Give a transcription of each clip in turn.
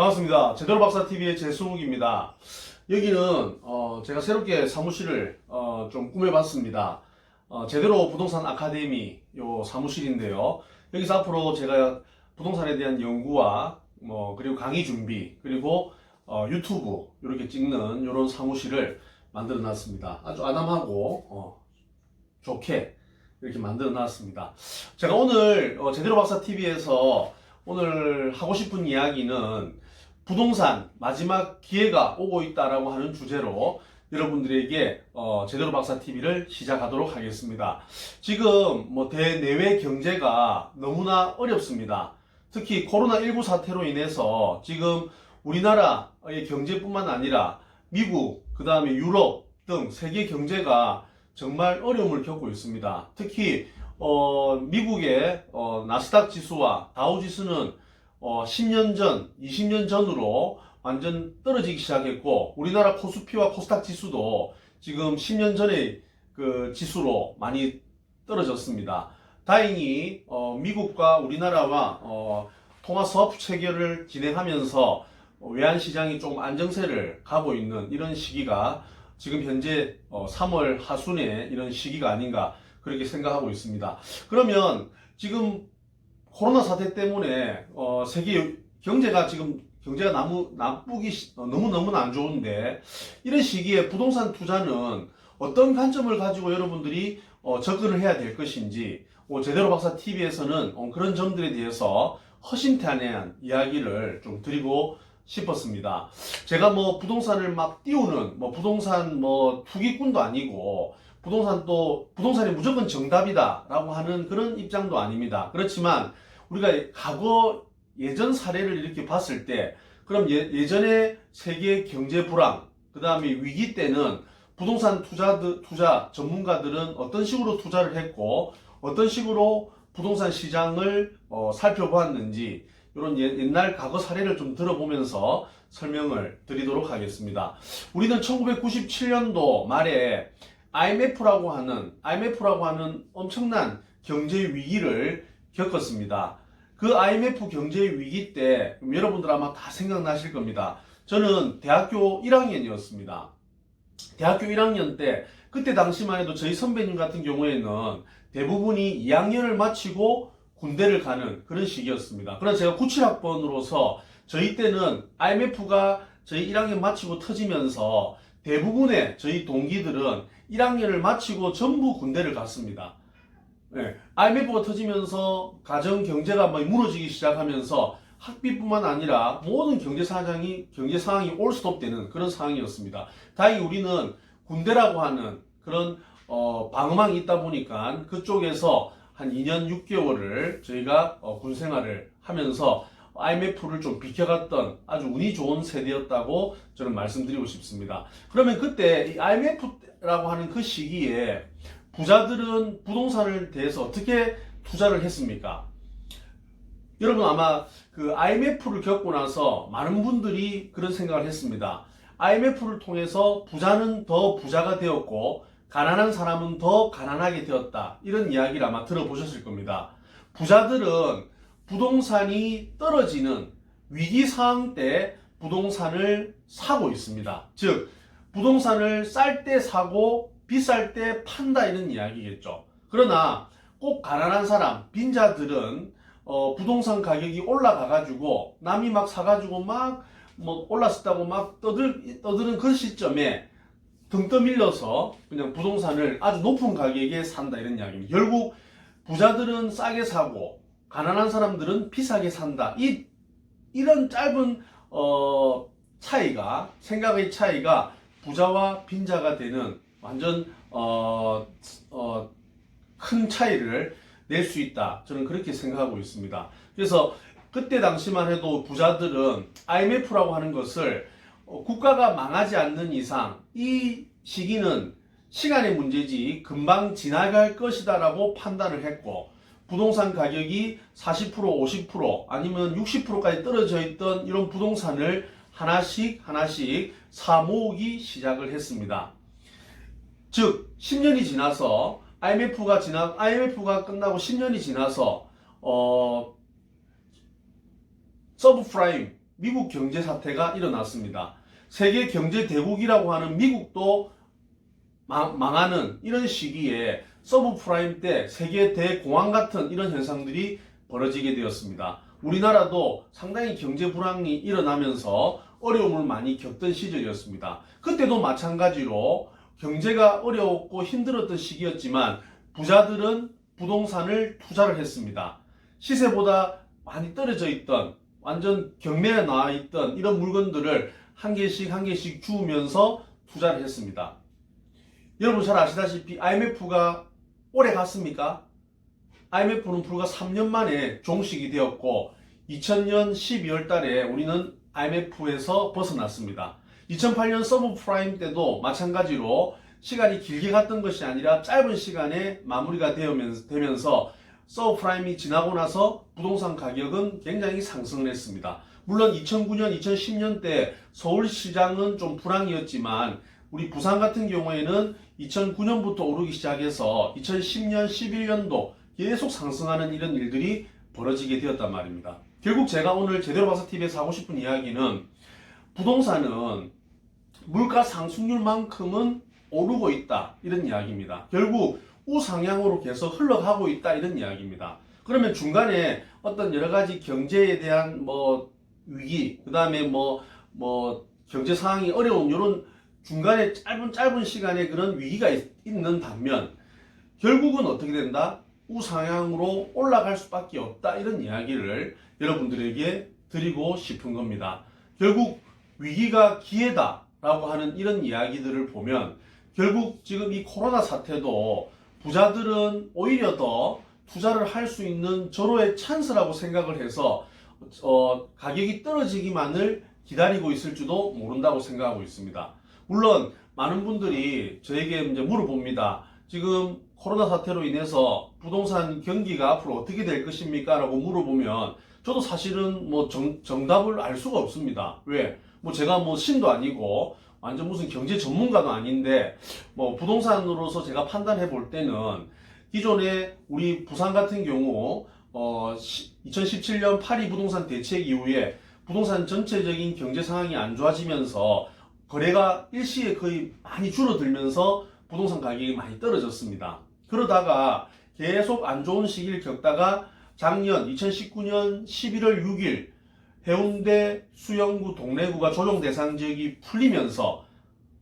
반갑습니다. 제대로 박사 TV의 재수욱입니다. 여기는 어, 제가 새롭게 사무실을 어, 좀 꾸며봤습니다. 어, 제대로 부동산 아카데미 요 사무실인데요. 여기서 앞으로 제가 부동산에 대한 연구와 뭐 그리고 강의 준비 그리고 어, 유튜브 이렇게 찍는 이런 사무실을 만들어 놨습니다. 아주 아담하고 어, 좋게 이렇게 만들어 놨습니다. 제가 오늘 어, 제대로 박사 TV에서 오늘 하고 싶은 이야기는 부동산 마지막 기회가 오고 있다라고 하는 주제로 여러분들에게 어, 제대로 박사 TV를 시작하도록 하겠습니다. 지금 뭐 대내외 경제가 너무나 어렵습니다. 특히 코로나19 사태로 인해서 지금 우리나라의 경제뿐만 아니라 미국, 그 다음에 유럽 등 세계 경제가 정말 어려움을 겪고 있습니다. 특히 어, 미국의 어, 나스닥 지수와 다우 지수는 어, 10년 전, 20년 전으로 완전 떨어지기 시작했고 우리나라 코스피와 코스닥 지수도 지금 10년 전의 그 지수로 많이 떨어졌습니다. 다행히 어, 미국과 우리나라와 어, 통화 수합 체결을 진행하면서 어, 외환 시장이 조금 안정세를 가고 있는 이런 시기가 지금 현재 어, 3월 하순에 이런 시기가 아닌가 그렇게 생각하고 있습니다. 그러면 지금 코로나 사태 때문에 어, 세계 경제가 지금 경제가 너무 나쁘기 어, 너무 너무나 안 좋은데 이런 시기에 부동산 투자는 어떤 관점을 가지고 여러분들이 어, 접근을 해야 될 것인지 어, 제대로 박사 TV에서는 어, 그런 점들에 대해서 허심탄회한 이야기를 좀 드리고 싶었습니다. 제가 뭐 부동산을 막 띄우는 뭐 부동산 뭐 투기꾼도 아니고 부동산 또 부동산이 무조건 정답이다라고 하는 그런 입장도 아닙니다. 그렇지만 우리가 과거 예전 사례를 이렇게 봤을 때 그럼 예, 예전에 세계 경제 불황 그 다음에 위기 때는 부동산 투자들, 투자 전문가들은 어떤 식으로 투자를 했고 어떤 식으로 부동산 시장을 어, 살펴보았는지 이런 예- 옛날 과거 사례를 좀 들어보면서 설명을 드리도록 하겠습니다. 우리는 1997년도 말에 IMF라고 하는 IMF라고 하는 엄청난 경제 위기를 겪었습니다. 그 IMF 경제 위기 때 여러분들 아마 다 생각나실 겁니다. 저는 대학교 1학년이었습니다. 대학교 1학년 때 그때 당시만 해도 저희 선배님 같은 경우에는 대부분이 2학년을 마치고 군대를 가는 그런 시기였습니다. 그러나 제가 97학번으로서 저희 때는 IMF가 저희 1학년 마치고 터지면서 대부분의 저희 동기들은 1학년을 마치고 전부 군대를 갔습니다. 네, IMF가 터지면서 가정 경제가 막 무너지기 시작하면서 학비뿐만 아니라 모든 경제 상황이 경제 상황이 올스톱되는 그런 상황이었습니다. 다행히 우리는 군대라고 하는 그런 어, 방어망이 있다 보니까 그쪽에서 한 2년 6개월을 저희가 어, 군 생활을 하면서 IMF를 좀 비켜갔던 아주 운이 좋은 세대였다고 저는 말씀드리고 싶습니다. 그러면 그때 이 IMF라고 하는 그 시기에 부자들은 부동산을 대해서 어떻게 투자를 했습니까? 여러분 아마 그 IMF를 겪고 나서 많은 분들이 그런 생각을 했습니다. IMF를 통해서 부자는 더 부자가 되었고 가난한 사람은 더 가난하게 되었다. 이런 이야기를 아마 들어보셨을 겁니다. 부자들은 부동산이 떨어지는 위기 상황 때 부동산을 사고 있습니다. 즉 부동산을 쌀 때 사고 비쌀 때 판다 이런 이야기겠죠. 그러나 꼭 가난한 사람, 빈자들은 어, 부동산 가격이 올라가가지고 남이 막 사가지고 막 뭐 올랐다고 막 떠들 떠드는 그 시점에 등 떠밀려서 그냥 부동산을 아주 높은 가격에 산다 이런 이야기입니다. 결국 부자들은 싸게 사고 가난한 사람들은 비싸게 산다. 이 이런 짧은 어, 차이가 생각의 차이가 부자와 빈자가 되는 완전 어, 어, 큰 차이를 낼 수 있다. 저는 그렇게 생각하고 있습니다. 그래서 그때 당시만 해도 부자들은 IMF라고 하는 것을 어, 국가가 망하지 않는 이상 이 시기는 시간의 문제지 금방 지나갈 것이다라고 판단을 했고 부동산 가격이 40% 50% 아니면 60%까지 떨어져 있던 이런 부동산을 하나씩 하나씩 사 모으기 시작을 했습니다. 즉 10년이 지나서 IMF가 지나 IMF가 끝나고 10년이 지나서 어 서브프라임 미국 경제 사태가 일어났습니다. 세계 경제 대국이라고 하는 미국도 망, 망하는 이런 시기에 서브프라임 때 세계 대공황 같은 이런 현상들이 벌어지게 되었습니다. 우리나라도 상당히 경제 불황이 일어나면서 어려움을 많이 겪던 시절이었습니다. 그때도 마찬가지로 경제가 어려웠고 힘들었던 시기였지만 부자들은 부동산을 투자를 했습니다. 시세보다 많이 떨어져 있던 완전 경매에 나와 있던 이런 물건들을 한 개씩 한 개씩 주우면서 투자를 했습니다. 여러분 잘 아시다시피 IMF가 오래 갔습니까? IMF는 불과 3년 만에 종식이 되었고 2000년 12월 달에 우리는 IMF에서 벗어났습니다. 2008년 서브프라임 때도 마찬가지로 시간이 길게 갔던 것이 아니라 짧은 시간에 마무리가 되면서, 서브프라임이 지나고 나서 부동산 가격은 굉장히 상승을 했습니다. 물론 2009년, 2010년 때 서울시장은 좀 불황이었지만 우리 부산 같은 경우에는 2009년부터 오르기 시작해서 2010년, 11년도 계속 상승하는 이런 일들이 벌어지게 되었단 말입니다. 결국 제가 오늘 제대로 봐서 TV에서 하고 싶은 이야기는 부동산은 물가 상승률만큼은 오르고 있다 이런 이야기입니다. 결국 우상향으로 계속 흘러가고 있다 이런 이야기입니다. 그러면 중간에 어떤 여러 가지 경제에 대한 뭐 위기, 그 다음에 뭐, 뭐, 경제 상황이 어려운 이런 중간에 짧은 짧은 시간에 그런 위기가 있, 있는 반면 결국은 어떻게 된다? 우상향으로 올라갈 수밖에 없다 이런 이야기를 여러분들에게 드리고 싶은 겁니다. 결국 위기가 기회다 라고 하는 이런 이야기들을 보면 결국 지금 이 코로나 사태도 부자들은 오히려 더 투자를 할 수 있는 절호의 찬스라고 생각을 해서 어, 가격이 떨어지기만을 기다리고 있을지도 모른다고 생각하고 있습니다. 물론 많은 분들이 저에게 이제 물어봅니다. 지금 코로나 사태로 인해서 부동산 경기가 앞으로 어떻게 될 것입니까? 라고 물어보면 저도 사실은 뭐 정, 정답을 알 수가 없습니다. 왜? 뭐 제가 뭐 신도 아니고 완전 무슨 경제 전문가도 아닌데 뭐 부동산으로서 제가 판단해 볼 때는 기존에 우리 부산 같은 경우 어 2017년 파리 부동산 대책 이후에 부동산 전체적인 경제 상황이 안 좋아지면서 거래가 일시에 거의 많이 줄어들면서 부동산 가격이 많이 떨어졌습니다. 그러다가 계속 안 좋은 시기를 겪다가 작년 2019년 11월 6일 해운대 수영구 동래구가 조정 대상 지역이 풀리면서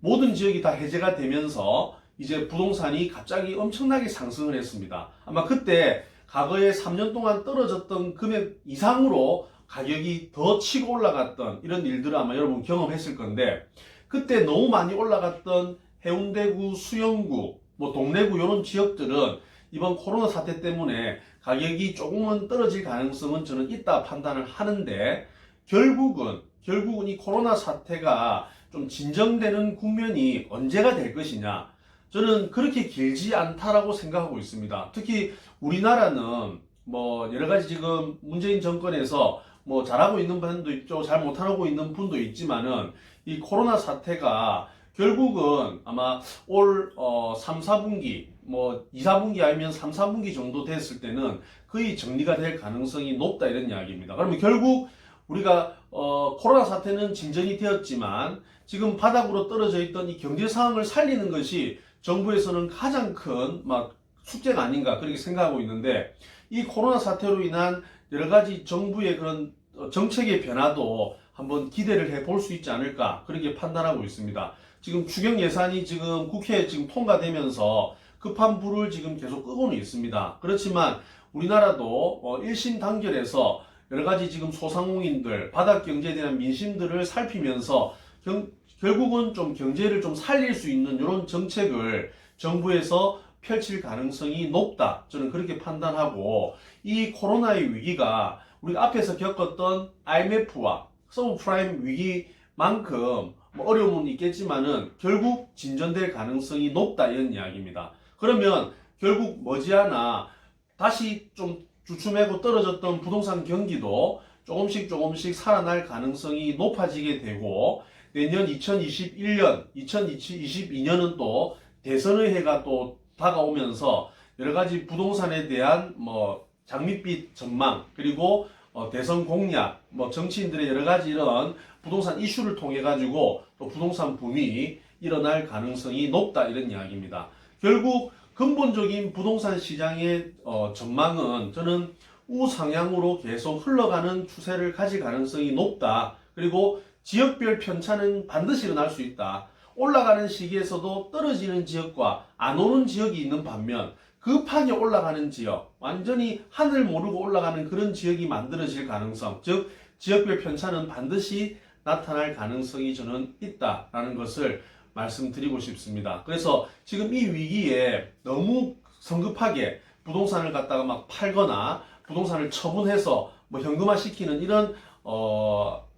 모든 지역이 다 해제가 되면서 이제 부동산이 갑자기 엄청나게 상승을 했습니다. 아마 그때 과거에 3년 동안 떨어졌던 금액 이상으로 가격이 더 치고 올라갔던 이런 일들을 아마 여러분 경험했을 건데 그때 너무 많이 올라갔던 해운대구, 수영구, 뭐 동래구 이런 지역들은 이번 코로나 사태 때문에 가격이 조금은 떨어질 가능성은 저는 있다 판단을 하는데 결국은 결국은 이 코로나 사태가 좀 진정되는 국면이 언제가 될 것이냐 저는 그렇게 길지 않다라고 생각하고 있습니다. 특히 우리나라는 뭐 여러 가지 지금 문재인 정권에서 뭐 잘하고 있는 분도 있죠. 잘 못하고 있는 분도 있지만은 이 코로나 사태가 결국은 아마 올 어, 3, 4분기 뭐 2, 4분기 아니면 3, 4분기 정도 됐을 때는 거의 정리가 될 가능성이 높다 이런 이야기입니다. 그러면 결국 우리가 어, 코로나 사태는 진전이 되었지만 지금 바닥으로 떨어져 있던 이 경제 상황을 살리는 것이 정부에서는 가장 큰 막 숙제가 아닌가 그렇게 생각하고 있는데 이 코로나 사태로 인한 여러 가지 정부의 그런 어, 정책의 변화도 한번 기대를 해 볼 수 있지 않을까 그렇게 판단하고 있습니다. 지금 추경 예산이 지금 국회에 지금 통과되면서 급한 불을 지금 계속 끄고는 있습니다. 그렇지만 우리나라도 어, 일심 단결해서 여러 가지 지금 소상공인들 바닥 경제에 대한 민심들을 살피면서 경, 결국은 좀 경제를 좀 살릴 수 있는 이런 정책을 정부에서 펼칠 가능성이 높다. 저는 그렇게 판단하고 이 코로나의 위기가 우리가 앞에서 겪었던 IMF와 서브프라임 위기만큼 뭐 어려움은 있겠지만은 결국 진전될 가능성이 높다 이런 이야기입니다. 그러면 결국 머지않아 다시 좀 주춤하고 떨어졌던 부동산 경기도 조금씩 조금씩 살아날 가능성이 높아지게 되고 내년 2021년, 2022년은 또 대선의 해가 또 다가오면서 여러 가지 부동산에 대한 뭐 장밋빛 전망 그리고 어, 대선 공약, 뭐 정치인들의 여러 가지 이런 부동산 이슈를 통해 가지고 또 부동산 붐이 일어날 가능성이 높다 이런 이야기입니다. 결국 근본적인 부동산 시장의 어, 전망은 저는 우상향으로 계속 흘러가는 추세를 가질 가능성이 높다. 그리고 지역별 편차는 반드시 일어날 수 있다. 올라가는 시기에서도 떨어지는 지역과 안 오는 지역이 있는 반면 급하게 올라가는 지역, 완전히 하늘 모르고 올라가는 그런 지역이 만들어질 가능성, 즉 지역별 편차는 반드시 나타날 가능성이 저는 있다라는 것을 말씀드리고 싶습니다. 그래서 지금 이 위기에 너무 성급하게 부동산을 갖다가 막 팔거나 부동산을 처분해서 뭐 현금화 시키는 이런 어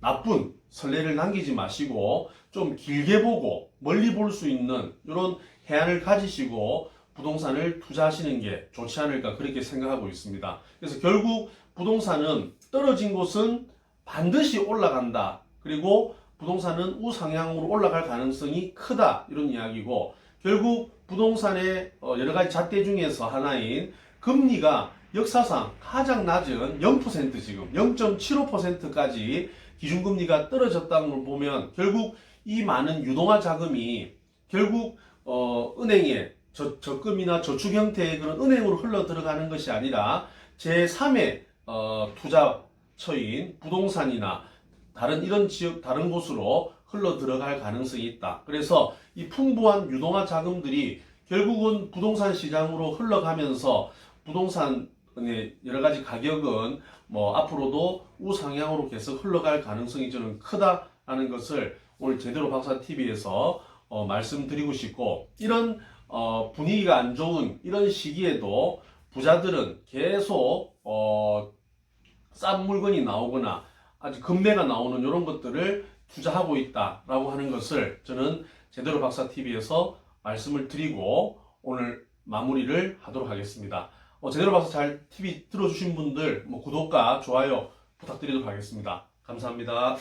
나쁜 선례를 남기지 마시고 좀 길게 보고 멀리 볼 수 있는 이런 해안을 가지시고 부동산을 투자하시는 게 좋지 않을까 그렇게 생각하고 있습니다. 그래서 결국 부동산은 떨어진 곳은 반드시 올라간다. 그리고 부동산은 우상향으로 올라갈 가능성이 크다. 이런 이야기고 결국 부동산의 어, 여러 가지 잣대 중에서 하나인 금리가 역사상 가장 낮은 0% 지금 0.75%까지 기준금리가 떨어졌다는 걸 보면 결국 이 많은 유동화 자금이 결국 어, 은행에 저, 적금이나 저축 형태의 그런 은행으로 흘러 들어가는 것이 아니라 제3의 어, 투자처인 부동산이나 다른 이런 지역 다른 곳으로 흘러 들어갈 가능성이 있다. 그래서 이 풍부한 유동화 자금들이 결국은 부동산 시장으로 흘러가면서 부동산 의 여러 가지 가격은 뭐 앞으로도 우상향으로 계속 흘러갈 가능성이 저는 크다라는 것을 오늘 제대로 박사 TV에서 어, 말씀드리고 싶고 이런 어, 분위기가 안 좋은 이런 시기에도 부자들은 계속 어, 싼 물건이 나오거나 아주 금매가 나오는 이런 것들을 투자하고 있다라고 하는 것을 저는 제대로 박사 TV에서 말씀을 드리고 오늘 마무리를 하도록 하겠습니다. 어, 제대로 박사 잘 TV 들어주신 분들 뭐 구독과 좋아요 부탁드리도록 하겠습니다. 감사합니다.